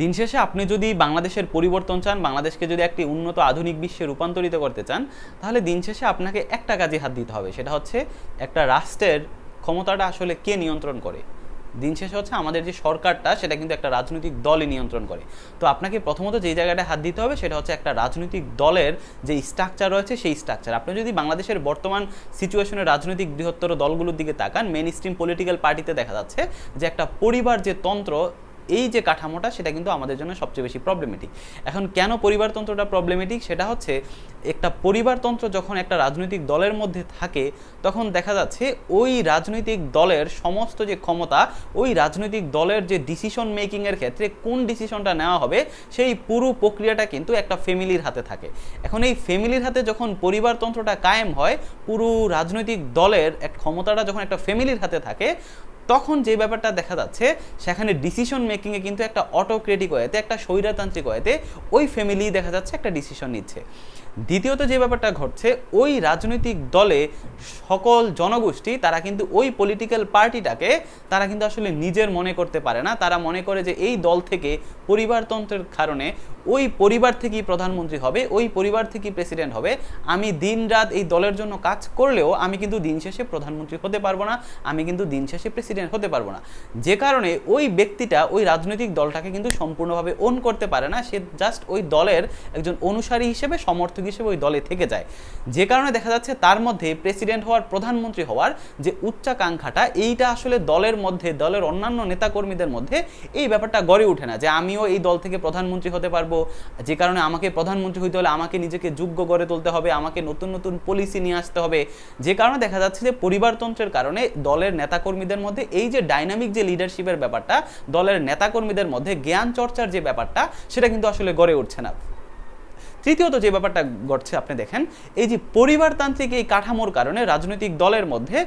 দিন শেষে আপনি যদি বাংলাদেশের পরিবর্তন চান, বাংলাদেশকে যদি একটি উন্নত আধুনিক বিশ্বে রূপান্তরিত করতে চান, তাহলে দিন শেষে আপনাকে একটা কাজে হাত দিতে হবে, সেটা হচ্ছে একটা রাষ্ট্রের ক্ষমতাটা আসলে কে নিয়ন্ত্রণ করে? দিন শেষে হচ্ছে আমাদের যে সরকারটা, সেটা কিন্তু একটা রাজনৈতিক দলই নিয়ন্ত্রণ করে। তো আপনাকে প্রথমত যেই জায়গাটায় হাত দিতে হবে, সেটা হচ্ছে একটা রাজনৈতিক দলের যে স্ট্রাকচার রয়েছে, সেই স্ট্রাকচার আপনি যদি বাংলাদেশের বর্তমান সিচুয়েশনের রাজনৈতিক বৃহত্তর দলগুলোর দিকে তাকান মেন স্ট্রিম পলিটিক্যাল পার্টিতে দেখা যাচ্ছে যে একটা পরিবার যে তন্ত্র এই যে কাঠামোটা, সেটা কিন্তু আমাদের জন্য সবচেয়ে বেশি প্রবলেমেটিক এখন কেন পরিবারতন্ত্রটা প্রবলেমেটিক সেটা হচ্ছে, একটা পরিবারতন্ত্র যখন একটা রাজনৈতিক দলের মধ্যে থাকে, তখন দেখা যাচ্ছে ওই রাজনৈতিক দলের সমস্ত যে ক্ষমতা, ওই রাজনৈতিক দলের যে ডিসিশন মেকিংয়ের ক্ষেত্রে কোন ডিসিশনটা নেওয়া হবে, সেই পুরো প্রক্রিয়াটা কিন্তু একটা ফ্যামিলির হাতে থাকে। এখন এই ফ্যামিলির হাতে যখন পরিবারতন্ত্রটা কায়েম হয়, পুরো রাজনৈতিক দলের এক ক্ষমতাটা যখন একটা ফ্যামিলির হাতে থাকে তখন যে ব্যাপারটা দেখা যাচ্ছে, সেখানে ডিসিশন মেকিংয়ে কিন্তু একটা অটোক্রেটিক ওয়েতে, একটা স্বৈরতান্ত্রিক ওয়েতে ওই ফ্যামিলি দেখা যাচ্ছে একটা ডিসিশন নিচ্ছে। দ্বিতীয়ত যে ব্যাপারটা ঘটছে, ওই রাজনৈতিক দলে সকল জনগোষ্ঠী, তারা কিন্তু ওই পলিটিক্যাল পার্টিটাকে তারা কিন্তু আসলে নিজের মনে করতে পারে না। তারা মনে করে যে এই দল থেকে পরিবারতন্ত্রের কারণে ওই পরিবার থেকেই প্রধানমন্ত্রী হবে, ওই পরিবার থেকেই প্রেসিডেন্ট হবে। আমি দিন রাত এই দলের জন্য কাজ করলেও আমি কিন্তু দিন শেষে প্রধানমন্ত্রী হতে পারব না, আমি কিন্তু দিন শেষে প্রেসিডেন্ট হতে পারব না। যে কারণে ওই ব্যক্তিটা ওই রাজনৈতিক দলটাকে কিন্তু সম্পূর্ণভাবে ওন করতে পারে না, সে জাস্ট ওই দলের একজন অনুসারী হিসেবে সমর্থক হিসেবে ওই দলে থেকে যায়। যে কারণে দেখা যাচ্ছে তার মধ্যে প্রেসিডেন্ট হওয়ার প্রধানমন্ত্রী হওয়ার যে উচ্চাকাঙ্ক্ষাটা, এইটা আসলে দলের মধ্যে, দলের অন্যান্য নেতাকর্মীদের মধ্যে এই ব্যাপারটা গড়ে ওঠে না যে আমিও এই দল থেকে প্রধানমন্ত্রী হতে পারব। যে কারণে আমাকে প্রধানমন্ত্রী হইতে হলে আমাকে নিজেকে যোগ্য গড়ে তুলতে হবে, আমাকে নতুন নতুন পলিসি নিয়ে আসতে হবে। যে কারণে দেখা যাচ্ছে যে পরিবারতন্ত্রের কারণে দলের নেতাকর্মীদের মধ্যে এই যে ডাইনামিক যে লিডারশিপের ব্যাপারটা, দলের নেতাকর্মীদের মধ্যে জ্ঞান চর্চার যে ব্যাপারটা, সেটা কিন্তু আসলে গড়ে উঠছে না। তৃতীয়ত যে ব্যাপারটা ঘটছে, আপনি দেখেন, এই যে পরিবারতান্ত্রিক এই কাঠামোর কারণে রাজনৈতিক দলের মধ্যে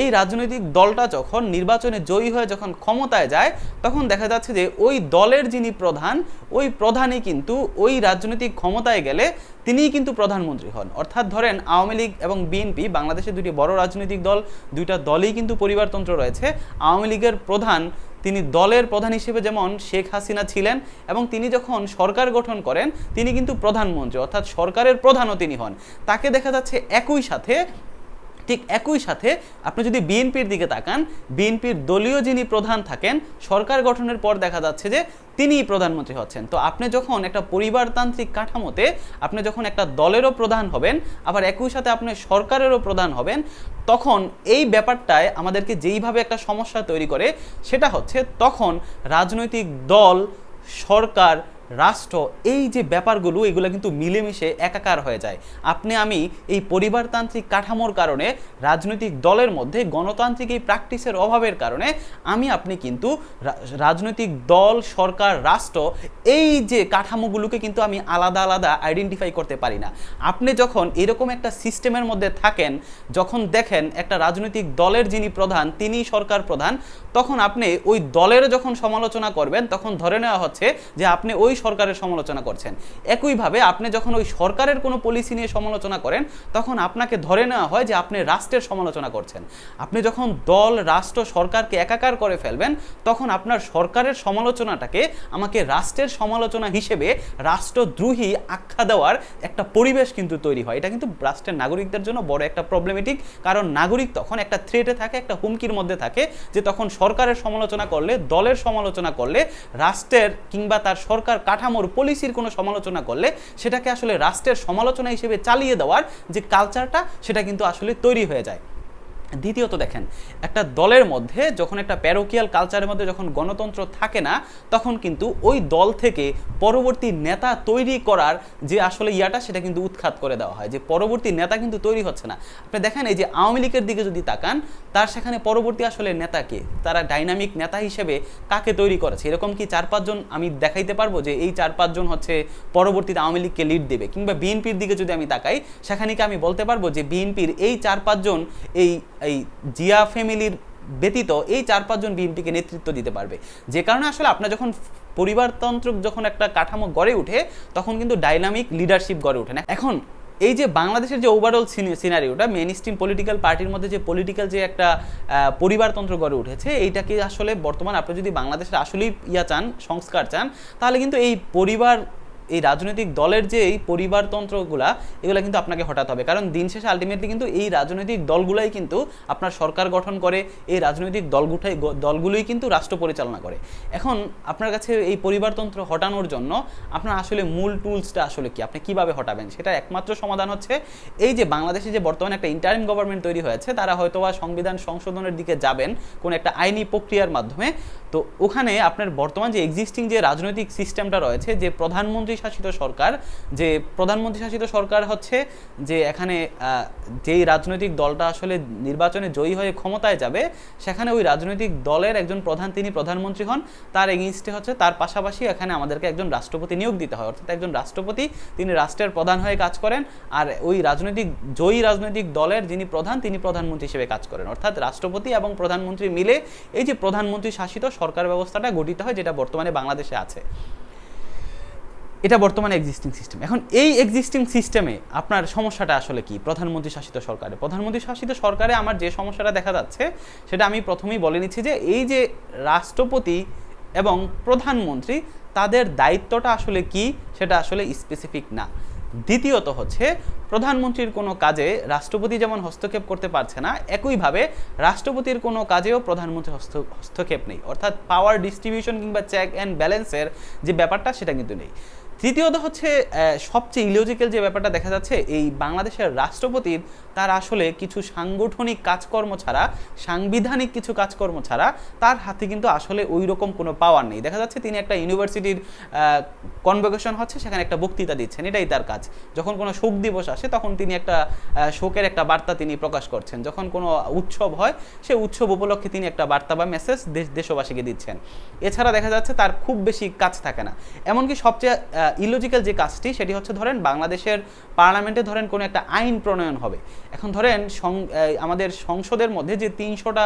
এই রাজনৈতিক দলটা যখন নির্বাচনে জয়ী হয়ে যখন ক্ষমতায় যায়, তখন দেখা যাচ্ছে যে ওই দলের যিনি প্রধান, ওই প্রধানই কিন্তু ওই রাজনৈতিক ক্ষমতায় গেলে তিনিই কিন্তু প্রধানমন্ত্রী হন। অর্থাৎ ধরেন, আওয়ামী লীগ এবং বিএনপি বাংলাদেশের দুটি বড় রাজনৈতিক দল, দুইটা দলেই কিন্তু পরিবারতন্ত্র রয়েছে। আওয়ামী লীগের প্রধান তিনি দলের প্রধান হিসেবে যেমন শেখ হাসিনা ছিলেন এবং তিনি যখন সরকার গঠন করেন, তিনি কিন্তু প্রধানমন্ত্রী, অর্থাৎ সরকারের প্রধানও তিনি হন। তাকে দেখা যাচ্ছে একই সাথে ঠিক একই সাথে আপনি যদি বিএনপির দিকে তাকান, বিএনপির দলীয় যিনি প্রধান থাকেন, সরকার গঠনের পর দেখা যাচ্ছে যে তিনিই প্রধানমন্ত্রী হচ্ছেন। তো আপনি যখন একটা পরিবারতান্ত্রিক কাঠামোতে আপনি যখন একটা দলেরও প্রধান হবেন, আবার একই সাথে আপনি সরকারেরও প্রধান হবেন, তখন এই ব্যাপারটায় আমাদেরকে যেইভাবে একটা সমস্যা তৈরি করে, সেটা হচ্ছে তখন রাজনৈতিক দল, সরকার রাষ্ট্র, এই যে ব্যাপারগুলো, এগুলো কিন্তু মিলেমিশে একাকার হয়ে যায়। আপনি, আমি এই পরিবারতান্ত্রিক কাঠামোর কারণে, রাজনৈতিক দলের মধ্যে গণতান্ত্রিক এই প্র্যাকটিসের অভাবের কারণে, আমি, আপনি কিন্তু রাজনৈতিক দল, সরকার, রাষ্ট্র, এই যে কাঠামোগুলোকে কিন্তু আমি আলাদা আলাদা আইডেন্টিফাই করতে পারি না। আপনি যখন এরকম একটা সিস্টেমের মধ্যে থাকেন, যখন দেখেন একটা রাজনৈতিক দলের যিনি প্রধান, তিনি সরকার প্রধান, তখন আপনি ওই দলের যখন সমালোচনা করবেন, তখন ধরে নেওয়া হচ্ছে যে আপনি ওই সরকারের সমালোচনা করছেন। একইভাবে আপনি যখন ওই সরকারের কোনো পলিসি নিয়ে সমালোচনা করেন, তখন আপনাকে ধরে নেওয়া হয় যে আপনি রাষ্ট্রের সমালোচনা করছেন। আপনি যখন দল, রাষ্ট্র, সরকারকে একাকার করে ফেলবেন, তখন আপনার সরকারের সমালোচনাটাকে আমাকে রাষ্ট্রের সমালোচনা হিসেবে রাষ্ট্রদ্রোহী আখ্যা দেওয়ার একটা পরিবেশ কিন্তু তৈরি হয়। এটা কিন্তু রাষ্ট্রের নাগরিকদের জন্য বড় একটা প্রবলেমেটিক কারণ নাগরিক তখন একটা থ্রেটে থাকে, একটা হুমকির মধ্যে থাকে যে তখন সরকারের সমালোচনা করলে, দলের সমালোচনা করলে, রাষ্ট্রের কিংবা তার সরকার কাঠামোর পলিসির কোনো সমালোচনা করলে সেটাকে আসলে রাষ্ট্রের সমালোচনা হিসেবে চালিয়ে দেওয়ার যে কালচারটা সেটা কিন্তু আসলে তৈরি হয়ে যায়। দ্বিতীয়ত দেখেন, একটা দলের মধ্যে যখন একটা প্যারোকিয়াল কালচারের মধ্যে যখন গণতন্ত্র থাকে না, তখন কিন্তু ওই দল থেকে পরবর্তী নেতা তৈরি করার যে আসলে ইয়াটা, সেটা কিন্তু উৎখাত করে দেওয়া হয়। যে পরবর্তী নেতা কিন্তু তৈরি হচ্ছে না। আপনি দেখেন, এই যে আওয়ামী লীগের দিকে যদি তাকান, তার সেখানে পরবর্তী আসলে নেতাকে তারা ডাইনামিক নেতা হিসেবে কাকে তৈরি করেছে? এরকম কি চার পাঁচজন আমি দেখাইতে পারব যে এই চার পাঁচজন হচ্ছে পরবর্তীতে আওয়ামী লীগকে লিড দেবে? কিংবা বিএনপির দিকে যদি আমি তাকাই, সেখানে কি আমি বলতে পারব যে বিএনপির এই চার পাঁচজন এই এই জিয়া ফ্যামিলির ব্যতীত এই চার পাঁচজন বিএনপিকে নেতৃত্ব দিতে পারবে। যে কারণে আসলে আপনার যখন পরিবারতন্ত্র যখন একটা কাঠামো গড়ে ওঠে, তখন কিন্তু ডাইনামিক লিডারশিপ গড়ে ওঠে। না এখন এই যে বাংলাদেশের যে ওভারঅল সিনারিওটা মেন স্ট্রিম পলিটিক্যাল পার্টির মধ্যে যে পলিটিক্যাল যে একটা পরিবারতন্ত্র গড়ে উঠেছে, এইটাকে আসলে বর্তমান আপনি যদি বাংলাদেশের আসলেই ইয়া চান, সংস্কার চান, তাহলে কিন্তু এই পরিবার এই রাজনৈতিক দলের যে এই পরিবারতন্ত্রগুলা, এগুলো কিন্তু আপনাকে হটাতে হবে। কারণ দিন শেষে আলটিমেটলি কিন্তু এই রাজনৈতিক দলগুলাই কিন্তু আপনার সরকার গঠন করে, এই রাজনৈতিক দলগুঠাই দলগুলোই কিন্তু রাষ্ট্র পরিচালনা করে। এখন আপনার কাছে এই পরিবারতন্ত্র হটানোর জন্য আপনার আসলে মূল টুলসটা আসলে কি? আপনি কীভাবে হটাবেন? সেটা একমাত্র সমাধান হচ্ছে এই যে বাংলাদেশে যে বর্তমানে একটা ইন্টারিম গভর্নমেন্ট তৈরি হয়েছে, তারা হয়তো বা সংবিধান সংশোধনের দিকে যাবেন কোন একটা আইনি প্রক্রিয়ার মাধ্যমে। তো ওখানে আপনার বর্তমান যে এক্সিস্টিং যে রাজনৈতিক সিস্টেমটা রয়েছে, যে প্রধানমন্ত্রী শাসিত সরকার, যে প্রধানমন্ত্রী শাসিত সরকার হচ্ছে যে এখানে যেই রাজনৈতিক দলটা আসলে নির্বাচনে জয়ী হয়ে ক্ষমতায় যাবে, সেখানে ওই রাজনৈতিক দলের একজন প্রধান, তিনি প্রধানমন্ত্রী হন। তার এগেনস্টে হচ্ছে, তার পাশাপাশি এখানে আমাদেরকে একজন রাষ্ট্রপতি নিয়োগ দিতে হয়। অর্থাৎ একজন রাষ্ট্রপতি, তিনি রাষ্ট্রের প্রধান হয়ে কাজ করেন, আর ওই রাজনৈতিক, জয়ী রাজনৈতিক দলের যিনি প্রধান, তিনি প্রধানমন্ত্রী হিসেবে কাজ করেন। অর্থাৎ রাষ্ট্রপতি এবং প্রধানমন্ত্রী মিলে এই যে প্রধানমন্ত্রী শাসিত সরকার ব্যবস্থাটা গঠিত হয়, যেটা বর্তমানে বাংলাদেশে আছে। এটা বর্তমানে এক্সিস্টিং সিস্টেম এখন এই এক্সিস্টিং সিস্টেমে আপনার সমস্যাটা আসলে কি? প্রধানমন্ত্রী শাসিত সরকারে। প্রধানমন্ত্রী শাসিত সরকারে আমার যে সমস্যাটা দেখা যাচ্ছে, সেটা আমি প্রথমেই বলে নিচ্ছি যে এই যে রাষ্ট্রপতি এবং প্রধানমন্ত্রী, তাদের দায়িত্বটা আসলে কি? সেটা আসলে স্পেসিফিক না। দ্বিতীয়ত হচ্ছে, প্রধানমন্ত্রীর কোনো কাজে রাষ্ট্রপতি যেমন হস্তক্ষেপ করতে পারছে না, একইভাবে রাষ্ট্রপতির কোনো কাজেও প্রধানমন্ত্রীর হস্ত, হস্তক্ষেপ নেই। অর্থাৎ পাওয়ার ডিস্ট্রিবিউশন কিংবা চেক অ্যান্ড ব্যালেন্সের যে ব্যাপারটা, সেটা কিন্তু নেই। তৃতীয়ত হচ্ছে সবচেয়ে ইলজিক্যাল যে ব্যাপারটা দেখা যাচ্ছে, এই বাংলাদেশের রাষ্ট্রপতির তার আসলে কিছু সাংগঠনিক কাজকর্ম ছাড়া, সাংবিধানিক কিছু কাজকর্ম ছাড়া, তার হাতে কিন্তু আসলে ওই রকম কোনো পাওয়ার নেই। দেখা যাচ্ছে তিনি একটা ইউনিভার্সিটির কনভোকেশন হচ্ছে, সেখানে একটা বক্তৃতা দিচ্ছেন, এটাই তার কাজ। যখন কোনো শোক দিবস আসে, তখন তিনি একটা শোকের একটা বার্তা তিনি প্রকাশ করছেন। যখন কোনো উৎসব হয়, সে উৎসব উপলক্ষে তিনি একটা বার্তা বা মেসেজ দেশ, দেশবাসীকে দিচ্ছেন। এছাড়া দেখা যাচ্ছে তার খুব বেশি কাজ থাকে না। এমনকি সবচেয়ে ইলজিক্যাল যে কাজটি, সেটি হচ্ছে ধরেন বাংলাদেশের পার্লামেন্টে ধরেন কোনো একটা আইন প্রণয়ন হবে। এখন ধরেন আমাদের সংসদের মধ্যে যে তিনশোটা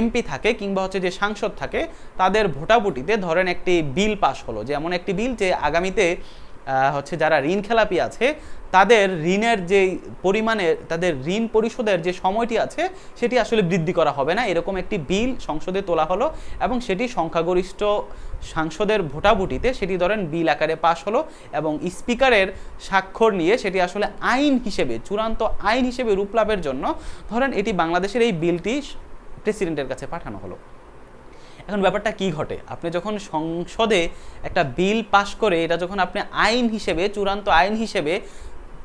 এমপি থাকে কিংবা হচ্ছে যে সাংসদ থাকে, তাদের ভোটাভুটিতে ধরেন একটি বিল পাশ হলো। যে এমন একটি বিল যে আগামীতে হচ্ছে যারা ঋণ খেলাপি আছে তাদের ঋণের যে পরিমাণে, তাদের ঋণ পরিশোধের যে সময়টি আছে, সেটি আসলে বৃদ্ধি করা হবে না। এরকম একটি বিল সংসদে তোলা হলো এবং সেটি সংখ্যাগরিষ্ঠ সাংসদের ভোটাভুটিতে সেটি ধরেন বিল আকারে পাশ হলো এবং স্পিকারের স্বাক্ষর নিয়ে সেটি আসলে আইন হিসেবে, চূড়ান্ত আইন হিসেবে রূপ লাভের জন্য ধরেন এটি বাংলাদেশের এই বিলটি প্রেসিডেন্টের কাছে পাঠানো হলো। এখন ব্যাপারটা কি ঘটে? আপনি যখন সংসদে একটা বিল পাশ করে, এটা যখন আপনি আইন হিসেবে, চূড়ান্ত আইন হিসেবে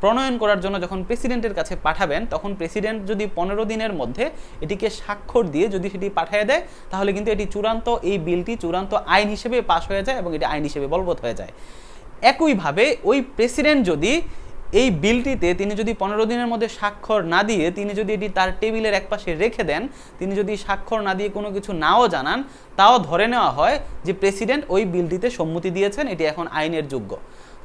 প্রণয়ন করার জন্য যখন প্রেসিডেন্টের কাছে পাঠাবেন, তখন প্রেসিডেন্ট যদি পনেরো দিনের মধ্যে এটিকে স্বাক্ষর দিয়ে যদি সেটি পাঠিয়ে দেয়, তাহলে কিন্তু এটি চূড়ান্ত, এই বিলটি চূড়ান্ত আইন হিসেবে পাশ হয়ে যায় এবং এটি আইন হিসেবে বলবৎ হয়ে যায়। একইভাবে ওই প্রেসিডেন্ট যদি এই বিলটিতে তিনি যদি পনেরো দিনের মধ্যে স্বাক্ষর না দিয়ে, তিনি যদি এটি তার টেবিলের একপাশে রেখে দেন, তিনি যদি স্বাক্ষর না দিয়ে কোনো কিছু নাও জানান, তাও ধরে নেওয়া হয় যে প্রেসিডেন্ট ওই বিলটিতে সম্মতি দিয়েছেন, এটি এখন আইনের যোগ্য।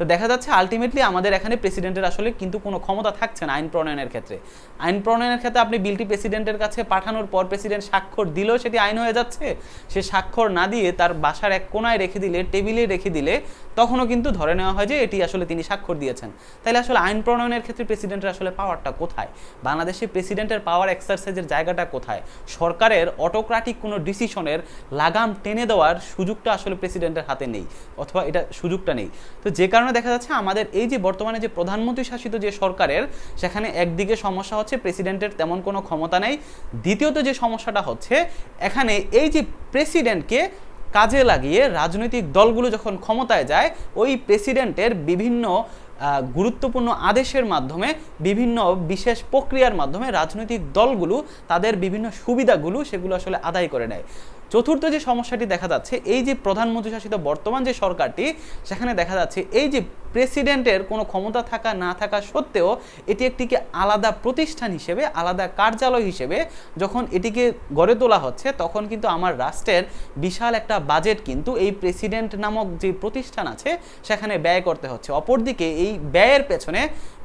তো দেখা যাচ্ছে আলটিমেটলি আমাদের এখানে প্রেসিডেন্টের আসলে কিন্তু কোনো ক্ষমতা থাকছে না আইন প্রণয়নের ক্ষেত্রে। আইন প্রণয়নের ক্ষেত্রে আপনি বিলটি প্রেসিডেন্টের কাছে পাঠানোর পর প্রেসিডেন্ট স্বাক্ষর দিলেও সেটি আইন হয়ে যাচ্ছে। সে স্বাক্ষর না দিয়ে তার বাসার এক কোনায় রেখে দিলে, টেবিলে রেখে দিলে তখনও কিন্তু ধরে নেওয়া হয় যে এটি আসলে তিনি স্বাক্ষর দিয়েছেন। তাহলে আসলে আইন প্রণয়নের ক্ষেত্রে প্রেসিডেন্টের আসলে পাওয়ারটা কোথায়? বাংলাদেশে প্রেসিডেন্টের পাওয়ার এক্সারসাইজের জায়গাটা কোথায়? সরকারের অটোক্রাটিক কোনো ডিসিশনের লাগাম টেনে দেওয়ার সুযোগটা আসলে প্রেসিডেন্টের হাতে নেই, অথবা এটা সুযোগটা নেই। তো যে কারণে দেখা যাচ্ছে আমাদের এই যে বর্তমানে যে প্রধানমন্ত্রী শাসিত যে সরকারের, সেখানে একদিকে সমস্যা হচ্ছে প্রেসিডেন্টের তেমন কোনো ক্ষমতা নেই। দ্বিতীয়ত যে সমস্যাটা হচ্ছে, এখানে এই যে প্রেসিডেন্টকে কাজে লাগিয়ে রাজনৈতিক দলগুলো যখন ক্ষমতায় যায়, ওই প্রেসিডেন্টের বিভিন্ন গুরুত্বপূর্ণ আদেশের মাধ্যমে, বিভিন্ন বিশেষ প্রক্রিয়ার মাধ্যমে রাজনৈতিক দলগুলো তাদের বিভিন্ন সুবিধাগুলো সেগুলো আসলে আদায় করে নেয়। চতুর্থ যে সমস্যাটি দেখা যাচ্ছে, এই যে প্রধানমন্ত্রী শাসিত বর্তমান যে সরকারটি, সেখানে দেখা যাচ্ছে এই যে প্রেসিডেন্টের কোনো ক্ষমতা থাকা, না থাকা সত্ত্বেও এটি একটিকে আলাদা প্রতিষ্ঠান হিসেবে, আলাদা কার্যালয় হিসেবে যখন এটিকে গড়ে তোলা হচ্ছে, তখন কিন্তু আমার রাষ্ট্রের বিশাল একটা বাজেট কিন্তু এই প্রেসিডেন্ট নামক যে প্রতিষ্ঠান আছে, সেখানে ব্যয় করতে হচ্ছে। অপরদিকে এই ব্যয়ের পেছনে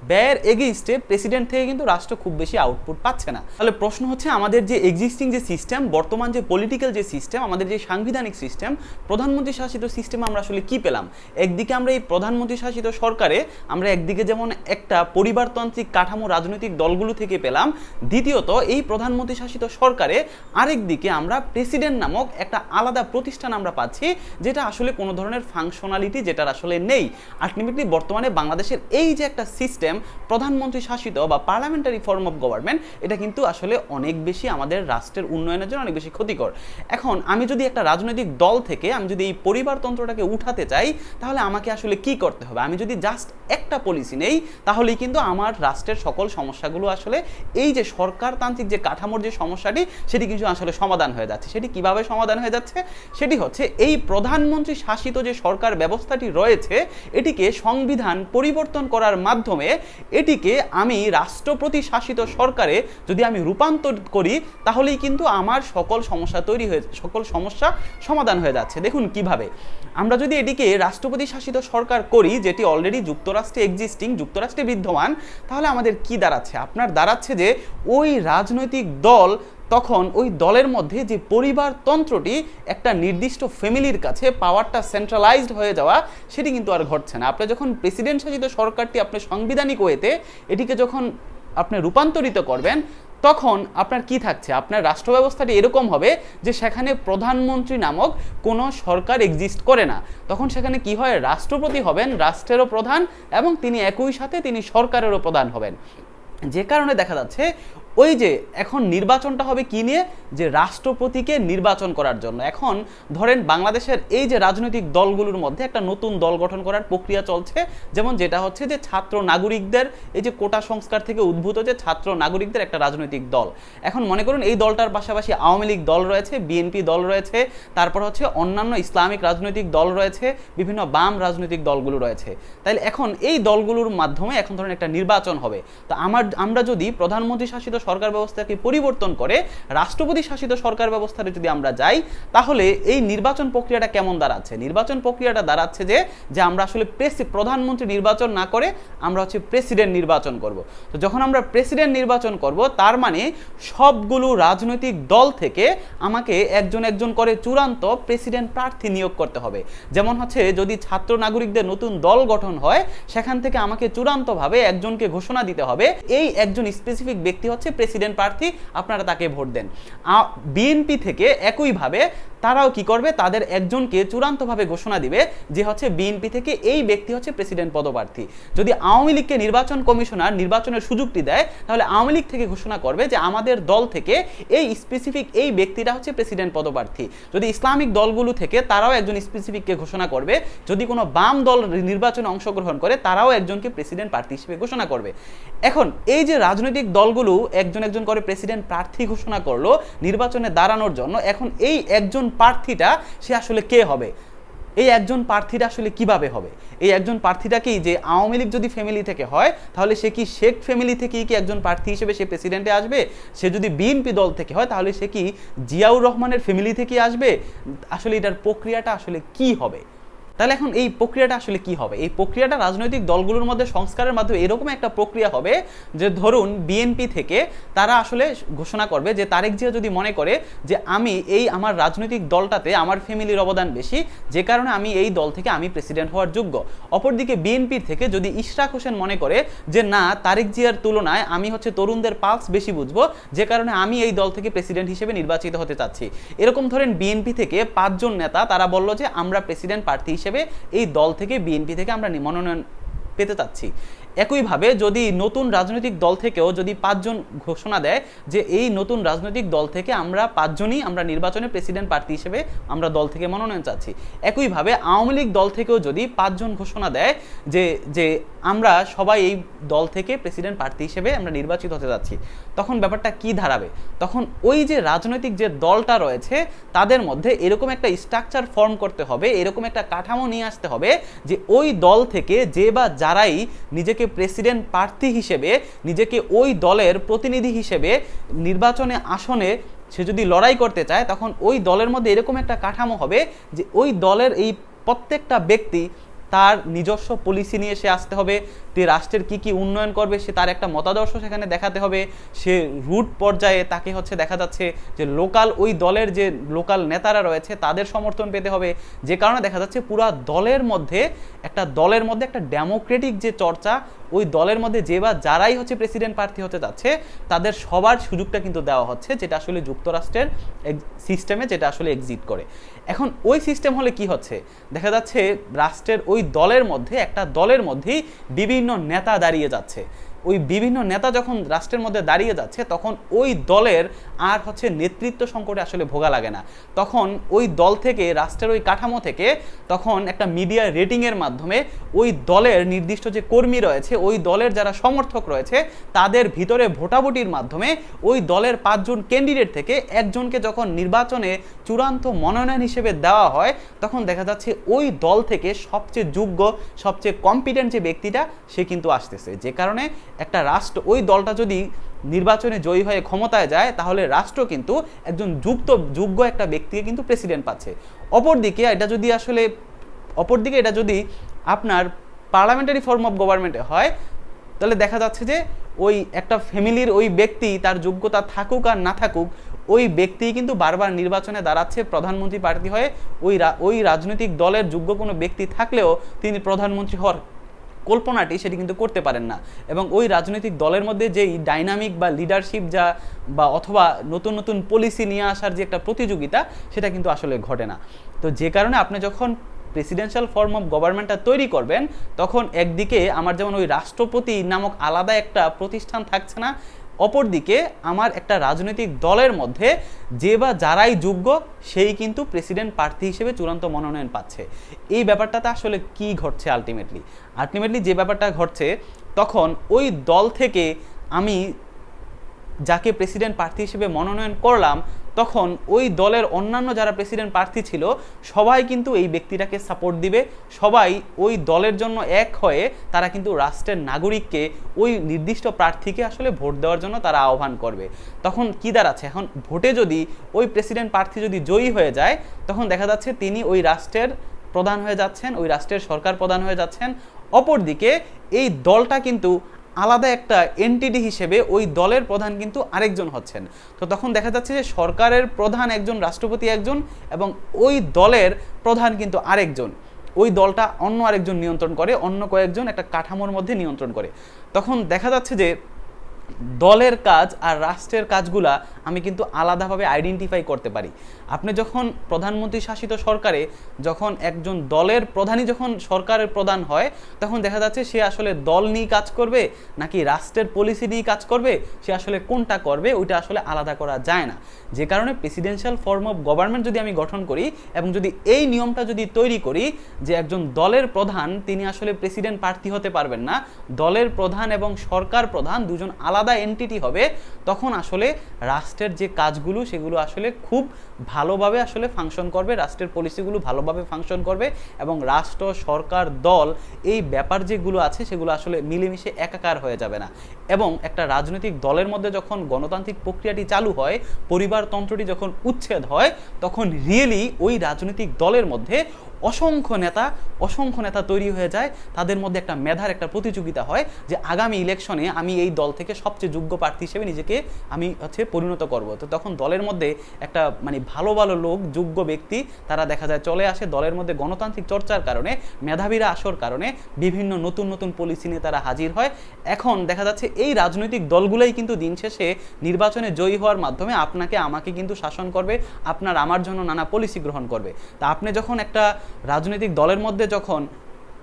ব্যয়ের এগেইনস্টে প্রেসিডেন্ট থেকে কিন্তু রাষ্ট্র খুব বেশি আউটপুট পাচ্ছে না। তাহলে প্রশ্ন হচ্ছে, আমাদের যে এক্সিস্টিং যে সিস্টেম বর্তমান যে পলিটিক্যাল যে সিস্টেম আমাদের যে সাংবিধানিক সিস্টেম প্রধানমন্ত্রী শাসিত সিস্টেমে আমরা আসলে কি পেলাম? একদিকে আমরা এই প্রধানমন্ত্রী শাসিত সরকারে আমরা একদিকে যেমন একটা পরিবারতান্ত্রিক কাঠামো রাজনৈতিক দলগুলো থেকে পেলাম, দ্বিতীয়ত এই প্রধানমন্ত্রী শাসিত সরকারে আরেক দিকে আমরা প্রেসিডেন্ট নামক একটা আলাদা প্রতিষ্ঠান আমরা পাচ্ছি, যেটা আসলে কোনো ধরনের ফাংশনালিটি যেটার আসলে নেই। আলটিমেটলি বর্তমানে বাংলাদেশের এই যে একটা সিস্টেম প্রধানমন্ত্রী শাসিত বা পার্লামেন্টারি ফর্ম অফ গভর্নমেন্ট এটা কিন্তু আসলে অনেক বেশি আমাদের রাষ্ট্রের উন্নয়নের জন্য অনেক বেশি ক্ষতিকর। এখন আমি যদি একটা রাজনৈতিক দল থেকে, আমি যদি এই পরিবারতন্ত্রটাকে উঠাতে চাই, তাহলে আমাকে আসলে কি করতে হবে? আমি যদি জাস্ট একটা পলিসি নেই, তাহলেই কিন্তু আমার রাষ্ট্রের সকল সমস্যাগুলো আসলে এই যে সরকারতান্ত্রিক যে কাঠামোর যে সমস্যাটি, সেটি কিন্তু আসলে সমাধান হয়ে যাচ্ছে। সেটি কীভাবে সমাধান হয়ে যাচ্ছে? সেটি হচ্ছে এই প্রধানমন্ত্রী শাসিত যে সরকার ব্যবস্থাটি রয়েছে, এটিকে সংবিধান পরিবর্তন করার মাধ্যমে এটিকে আমি রাষ্ট্রপতি শাসিত সরকারে যদি আমি রূপান্তর করি, তাহলেই কিন্তু আমার সকল সমস্যা তৈরি হয়ে, সকল সমস্যা সমাধান হয়ে যাচ্ছে। দেখুন কীভাবে। আমরা যদি এটিকে রাষ্ট্রপতি শাসিত সরকার করি, যেটি অলরেডি যুক্তরাষ্ট্রে এক্সিস্টিং যুক্তরাষ্ট্রে বিদ্যমান, তাহলে আমাদের কি দাঁড়াচ্ছে? আপনার দাঁড়াচ্ছে যে ওই রাজনৈতিক দল তখন ওই দলের মধ্যে যে পরিবারতন্ত্রটি একটা নির্দিষ্ট ফ্যামিলির কাছে পাওয়ারটা সেন্ট্রালাইজড হয়ে যাওয়া, সেটি কিন্তু আর ঘটছে না। আপনি যখন প্রেসিডেন্ট শাসিত সরকারটি আপনি সাংবিধানিক ওয়েতে এটিকে যখন আপনি রূপান্তরিত করবেন, তখন আপনার কি থাকছে? আপনার রাষ্ট্র ব্যবস্থাটি এরকম হবে যে সেখানে প্রধানমন্ত্রী নামক কোনো সরকার এক্সিস্ট করে না। তখন সেখানে কি হয়? রাষ্ট্রপতি হবেন, রাষ্ট্রেরও প্রধান এবং তিনি একই সাথে তিনি সরকারেরও প্রধান হবেন। যে কারণে দেখা যাচ্ছে ওই যে এখন নির্বাচনটা হবে কি নিয়ে? যে রাষ্ট্রপতিকে নির্বাচন করার জন্য। এখন ধরেন বাংলাদেশের এই যে রাজনৈতিক দলগুলোর মধ্যে একটা নতুন দল গঠন করার প্রক্রিয়া চলছে। যেমন যেটা হচ্ছে যে ছাত্র নাগরিকদের এই যে কোটা সংস্কার থেকে উদ্ভূত যে ছাত্র নাগরিকদের একটা রাজনৈতিক দল। এখন মনে করুন এই দলটার পাশাপাশি আওয়ামী লীগ দল রয়েছে, বিএনপি দল রয়েছে, তারপর হচ্ছে অন্যান্য ইসলামিক রাজনৈতিক দল রয়েছে, বিভিন্ন বাম রাজনৈতিক দলগুলো রয়েছে। তাইলে এখন এই দলগুলোর মাধ্যমে এখন ধরেন একটা নির্বাচন হবে। তো আমার, আমরা যদি প্রধানমন্ত্রী শাসিত সরকার ব্যবস্থাকে পরিবর্তন করে, রাষ্ট্রপতি শাসিত সরকার ব্যবস্থাতে যদি আমরা যাই, তাহলে এই নির্বাচন প্রক্রিয়াটা কেমন দাঁড়াচ্ছে? নির্বাচন প্রক্রিয়াটা দাঁড়াচ্ছে যে যে আমরা আসলে প্রেসি, প্রধানমন্ত্রী নির্বাচন না করে আমরা হচ্ছে প্রেসিডেন্ট নির্বাচন করব। তো যখন আমরা প্রেসিডেন্ট নির্বাচন করব, তার মানে সবগুলো রাজনৈতিক দল থেকে আমাকে একজন একজন করে চূড়ান্ত প্রেসিডেন্ট প্রার্থী নিয়োগ করতে হবে। যেমন হচ্ছে যদি ছাত্র নাগরিকদের নতুন দল গঠন হয়, সেখান থেকে আমাকে চূড়ান্তভাবে একজনকে ঘোষণা দিতে হবে। এই একজন স্পেসিফিক ব্যক্তি হচ্ছে প্রেসিডেন্ট প্রার্থী আপনারা তাকে ভোট দেন। বিএনপি থেকে একইভাবে তারাও কি করবে? তাদের একজনকে চূড়ান্তভাবে ঘোষণা দিবে যে হচ্ছে বিএনপি থেকে এই ব্যক্তি হচ্ছে প্রেসিডেন্ট পদপ্রার্থী। যদি আওয়ামী লীগকে নির্বাচন কমিশনার নির্বাচনের সুযোগটি দেয়, তাহলে আওয়ামী লীগ থেকে ঘোষণা করবে যে আমাদের দল থেকে এই স্পেসিফিক এই ব্যক্তিটা হচ্ছে প্রেসিডেন্ট পদপ্রার্থী। যদি ইসলামিক দলগুলো থেকে তারাও একজন স্পেসিফিককে ঘোষণা করবে, যদি কোনো বাম দল নির্বাচনে অংশগ্রহণ করে, তারাও একজনকে প্রেসিডেন্ট প্রার্থী হিসেবে ঘোষণা করবে। এখন, এই যে রাজনৈতিক দলগুলো একজন একজন করে প্রেসিডেন্ট প্রার্থী ঘোষণা করল নির্বাচনে দাঁড়ানোর জন্য, এখন এই একজন প্রার্থীটা সে আসলে কে হবে? এই একজন প্রার্থীটা আসলে কীভাবে হবে? এই একজন প্রার্থীটাকেই যে আওয়ামী লীগ যদি ফ্যামিলি থেকে হয়, তাহলে সে কি শেখ ফ্যামিলি থেকেই কি একজন প্রার্থী হিসেবে সে প্রেসিডেন্টে আসবে? সে যদি বিএনপি দল থেকে হয়, তাহলে সে কি জিয়াউর রহমানের ফ্যামিলি থেকেই আসবে? আসলে এটার প্রক্রিয়াটা আসলে কি হবে? তাহলে এখন এই প্রক্রিয়াটা আসলে কি হবে? এই প্রক্রিয়াটা রাজনৈতিক দলগুলোর মধ্যে সংস্কারের মাধ্যমে এরকম একটা প্রক্রিয়া হবে যে ধরুন বিএনপি থেকে তারা আসলে ঘোষণা করবে যে তারেক জিয়া যদি মনে করে যে আমি এই আমার রাজনৈতিক দলটাতে আমার ফ্যামিলির অবদান বেশি, যে কারণে আমি এই দল থেকে আমি প্রেসিডেন্ট হওয়ার যোগ্য। অপরদিকে বিএনপির থেকে যদি ইশরাক হোসেন মনে করে যে না, তারেক জিয়ার তুলনায় আমি হচ্ছে তরুণদের পালস বেশি বুঝব, যে কারণে আমি এই দল থেকে প্রেসিডেন্ট হিসেবে নির্বাচিত হতে চাচ্ছি। এরকম ধরেন বিএনপি থেকে পাঁচজন নেতা তারা বলল যে আমরা প্রেসিডেন্ট প্রার্থী হিসেবে এই দল থেকে বিএনপি থেকে আমরা মনোনয়ন পেতে চাচ্ছি। একইভাবে যদি নতুন রাজনৈতিক দল থেকেও যদি পাঁচজন ঘোষণা দেয় যে এই নতুন রাজনৈতিক দল থেকে আমরা পাঁচজনই আমরা নির্বাচনে প্রেসিডেন্ট প্রার্থী হিসেবে আমরা দল থেকে মনোনয়ন চাচ্ছি। একইভাবে আওয়ামী লীগ দল থেকেও যদি পাঁচজন ঘোষণা দেয় যে যে আমরা সবাই এই দল থেকে প্রেসিডেন্ট প্রার্থী হিসেবে আমরা নির্বাচিত হতে যাচ্ছি, তখন ব্যাপারটা কি দাঁড়াবে তখন ওই যে রাজনৈতিক যে দলটা রয়েছে, তাদের মধ্যে এরকম একটা স্ট্রাকচার ফর্ম করতে হবে, এরকম একটা কাঠামো নিয়ে আসতে হবে যে ওই দল থেকে যে বা যারাই নিজেকে প্রেসিডেন্ট প্রার্থী হিসেবে, নিজেকে ওই দলের প্রতিনিধি হিসেবে নির্বাচনে আসনে সে যদি লড়াই করতে চায়, তখন ওই দলের মধ্যে এরকম একটা কাঠামো হবে যে ওই দলের এই প্রত্যেকটা ব্যক্তি তার নিজস্ব পলিসি নিয়ে সে আসতে হবে তে রাষ্ট্রের কি কি উন্নয়ন করবে, সে তার একটা মতাদর্শ সেখানে দেখাতে হবে, সে রুট পর্যায়ে তাকে হচ্ছে দেখা যাচ্ছে যে লোকাল ওই দলের যে লোকাল নেতারা রয়েছে, তাদের সমর্থন পেতে হবে। যে কারণে দেখা যাচ্ছে পুরা দলের মধ্যে, একটা দলের মধ্যে একটা ডেমোক্রেটিক যে চর্চা, ওই দলের মধ্যে যে বা যারাই হচ্ছে প্রেসিডেন্ট প্রার্থী হতে যাচ্ছে, তাদের সবার সুযোগটা কিন্তু দেওয়া হচ্ছে, যেটা আসলে যুক্তরাষ্ট্রের সিস্টেমে যেটা আসলে এক্সিট করে। এখন ওই সিস্টেম হলে কি হচ্ছে? দেখা যাচ্ছে রাষ্ট্রের ওই দলের মধ্যে, একটা দলের মধ্যেই বিভিন্ন নেতা দাঁড়িয়ে যাচ্ছে। ওই বিভিন্ন নেতা যখন রাষ্ট্রের মধ্যে দাঁড়িয়ে যাচ্ছে, তখন ওই দলের আর হচ্ছে নেতৃত্ব সংকটে আসলে ভোগা লাগে না। তখন ওই দল থেকে, রাষ্ট্রের ওই কাঠামো থেকে, তখন একটা মিডিয়া রেটিংয়ের মাধ্যমে ওই দলের নির্দিষ্ট যে কর্মী রয়েছে, ওই দলের যারা সমর্থক রয়েছে, তাদের ভিতরে ভোটাভুটির মাধ্যমে ওই দলের পাঁচজন ক্যান্ডিডেট থেকে একজনকে যখন নির্বাচনে চূড়ান্ত মনোনয়ন হিসেবে দেওয়া হয়, তখন দেখা যাচ্ছে ওই দল থেকে সবচেয়ে যোগ্য, সবচেয়ে কম্পিটেন্ট যে ব্যক্তিটা, সে কিন্তু আসতেছে। যে কারণে একটা রাষ্ট্র, ওই দলটা যদি নির্বাচনে জয়ী হয়ে ক্ষমতায় যায়, তাহলে রাষ্ট্র কিন্তু একজন যুক্ত, যোগ্য একটা ব্যক্তিকে কিন্তু প্রেসিডেন্ট পাচ্ছে। অপরদিকে এটা যদি আসলে, অপরদিকে এটা যদি আপনার পার্লামেন্টারি ফর্ম অফ গভর্নমেন্টে হয়, তাহলে দেখা যাচ্ছে যে ওই একটা ফ্যামিলির ওই ব্যক্তি তার যোগ্যতা থাকুক আর না থাকুক, ওই ব্যক্তি কিন্তু বারবার নির্বাচনে দাঁড়াচ্ছে প্রধানমন্ত্রী প্রার্থী হয়ে, ওই ওই রাজনৈতিক দলের যোগ্য কোনো ব্যক্তি থাকলেও তিনি প্রধানমন্ত্রী হওয়ার কল্পনাটি সেটি কিন্তু করতে পারেন না। এবং ওই রাজনৈতিক দলের মধ্যে যেই ডাইনামিক বা লিডারশিপ যা বা অথবা নতুন নতুন পলিসি নিয়ে আসার যে একটা প্রতিযোগিতা, সেটা কিন্তু আসলে ঘটে না। তো যে কারণে আপনি যখন প্রেসিডেন্সিয়াল ফর্ম অফ গভর্নমেন্টটা তৈরি করবেন, তখন একদিকে আমার যেমন ওই রাষ্ট্রপতি নামক আলাদা একটা প্রতিষ্ঠান থাকছে না অপরদিকে আমার একটা রাজনৈতিক দলের মধ্যে যে বা যারাই যোগ্য, সেই কিন্তু প্রেসিডেন্ট প্রার্থী হিসেবে চূড়ান্ত মনোনয়ন পাচ্ছে। এই ব্যাপারটাতে আসলে কি ঘটছে আলটিমেটলি আলটিমেটলি যে ব্যাপারটা ঘটছে, তখন ওই দল থেকে আমি যাকে প্রেসিডেন্ট প্রার্থী হিসেবে মনোনয়ন করলাম তখন ওই দলের অন্যান্য যারা প্রেসিডেন্ট প্রার্থী ছিল, সবাই কিন্তু এই ব্যক্তিটাকে সাপোর্ট দিবে। সবাই ওই দলের জন্য এক হয়ে তারা কিন্তু রাষ্ট্রের নাগরিককে ওই নির্দিষ্ট প্রার্থীকে আসলে ভোট দেওয়ার জন্য তারা আহ্বান করবে। তখন কি দাঁড়াচ্ছে? এখন ভোটে যদি ওই প্রেসিডেন্ট প্রার্থী যদি জয়ী হয়ে যায়, তখন দেখা যাচ্ছে তিনি ওই রাষ্ট্রের প্রধান হয়ে যাচ্ছেন, ওই রাষ্ট্রের সরকার প্রধান হয়ে যাচ্ছেন। অপরদিকে এই দলটা কিন্তু আলাদা একটা এনটিডি হিসেবে ওই দলের প্রধান কিন্তু আরেকজন হচ্ছেন। তো তখন দেখা যাচ্ছে যে সরকারের প্রধান একজন, রাষ্ট্রপতি একজন এবং ওই দলের প্রধান কিন্তু আরেকজন। ওই দলটা অন্য আরেকজন নিয়ন্ত্রণ করে, অন্য কয়েকজন একটা কাঠামোর মধ্যে নিয়ন্ত্রণ করে। তখন দেখা যাচ্ছে যে দলের কাজ আর রাষ্ট্রের কাজগুলা আমি কিন্তু আলাদাভাবে আইডেন্টিফাই করতে পারি। আপনি যখন প্রধানমন্ত্রী শাসিত সরকারে যখন একজন দলের প্রধানই যখন সরকারের প্রধান হয়, তখন দেখা যাচ্ছে সে আসলে দল নিয়ে কাজ করবে, নাকি রাষ্ট্রের পলিসি নিয়ে কাজ করবে, সে আসলে কোনটা করবে, ওইটা আসলে আলাদা করা যায় না। যে কারণে প্রেসিডেন্সিয়াল ফর্ম অফ গভর্নমেন্ট যদি আমি গঠন করি এবং যদি এই নিয়মটা যদি তৈরি করি যে একজন দলের প্রধান, তিনি আসলে প্রেসিডেন্ট প্রার্থী হতে পারবেন না, দলের প্রধান এবং সরকার প্রধান দুজন আলাদা এন্টিটি হবে, তখন আসলে রাষ্ট্রের যে কাজগুলো, সেগুলো আসলে খুব ভালোভাবে আসলে ফাংশন করবে, রাষ্ট্রের পলিসিগুলো ভালোভাবে ফাংশন করবে এবং রাষ্ট্র, সরকার, দল এই ব্যাপার যেগুলো আছে, সেগুলো আসলে মিলেমিশে একাকার হয়ে যাবে না। এবং একটা রাজনৈতিক দলের মধ্যে যখন গণতান্ত্রিক প্রক্রিয়াটি চালু হয়, পরিবারতন্ত্রটি যখন উচ্ছেদ হয়, তখন রিয়েলি ওই রাজনৈতিক দলের মধ্যে অসংখ্য নেতা অসংখ্য নেতা তৈরি হয়ে যায়। তাদের মধ্যে একটা মেধার একটা প্রতিযোগিতা হয় যে আগামী ইলেকশনে আমি এই দল থেকে সবচেয়ে যোগ্য প্রার্থী হিসেবে নিজেকে আমি হচ্ছে পরিণত করব। তো তখন দলের মধ্যে একটা মানে ভালো ভালো লোক, যোগ্য ব্যক্তি তারা দেখা যায় চলে আসে। দলের মধ্যে গণতান্ত্রিক চর্চার কারণে, মেধাবীরা আসর কারণে বিভিন্ন নতুন নতুন পলিসি নিয়ে তারা হাজির হয়। এখন দেখা যাচ্ছে এই রাজনৈতিক দলগুলোই কিন্তু দিন শেষে নির্বাচনে জয়ী হওয়ার মাধ্যমে আপনাকে আমাকে কিন্তু শাসন করবে, আপনার আমার জন্য নানা পলিসি গ্রহণ করবে। তা আপনি যখন একটা রাজনৈতিক দলের মধ্যে যখন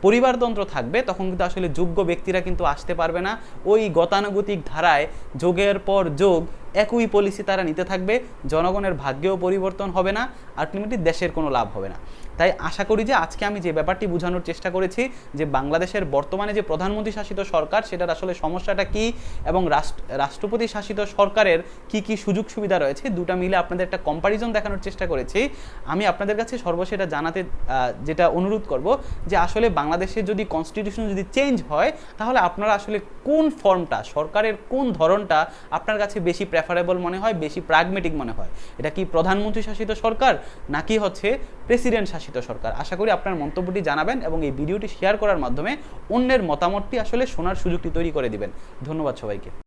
পরিবারতন্ত্র থাকবে, তখন কিন্তু আসলে যোগ্য ব্যক্তিরা কিন্তু আসতে পারবে না। ওই গতানুগতিক ধারায় যোগের পর যোগ একই পলিসি তারা নিতে থাকবে। জনগণের ভাগ্যেও পরিবর্তন হবে না আলটিমেটলি দেশের কোনো লাভ হবে না। তাই আশা করি যে আজকে আমি যে ব্যাপারটি বোঝানোর চেষ্টা করেছি যে বাংলাদেশের বর্তমানে যে প্রধানমন্ত্রী শাসিত সরকার, সেটার আসলে সমস্যাটা কি এবং রাষ্ট্র- রাষ্ট্রপতি শাসিত সরকারের কি কি সুযোগ সুবিধা রয়েছে, দুটা মিলে আপনাদের একটা কম্পারিজন দেখানোর চেষ্টা করেছি। আমি আপনাদের কাছে সর্বশেষ এটা জানাতে যেটা অনুরোধ করব যে আসলে বাংলাদেশের যদি কনস্টিটিউশন যদি চেঞ্জ হয়, তাহলে আপনারা আসলে কোন ফর্মটা সরকারের কোন ধরনটা আপনার কাছে বেশি প্রেফারেবল মনে হয়, বেশি প্রাগমেটিক মনে হয়? এটা কি প্রধানমন্ত্রী শাসিত সরকার, নাকি হচ্ছে প্রেসিডেন্ট শাসিত শাসিত সরকার। আশা করি আপনার মন্তব্যটি জানাবেন এবং এই ভিডিওটি শেয়ার করার মাধ্যমে অন্যের মতামতটি আসলে শোনার সুযোগটি তৈরি করে দিবেন। ধন্যবাদ সবাইকে।